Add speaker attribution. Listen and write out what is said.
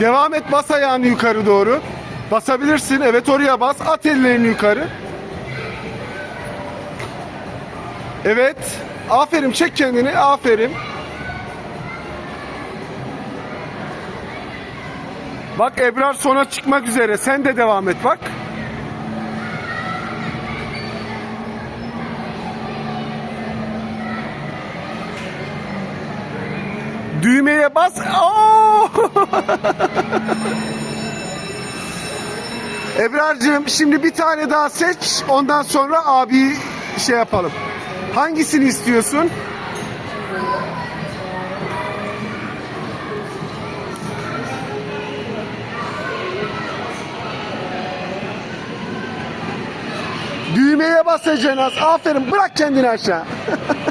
Speaker 1: Devam et bas ayağını yukarı doğru. Basabilirsin. Evet oraya bas. At ellerini yukarı. Evet. Aferin çek kendini. Aferin. Bak Ebrar sona çıkmak üzere. Sen de devam et bak. Düğmeye bas. Oo! Ebrar'cığım şimdi bir tane daha seç. Ondan sonra abi şey yapalım. Hangisini istiyorsun? Düğmeye basacaksın az. Aferin bırak kendini aşağı.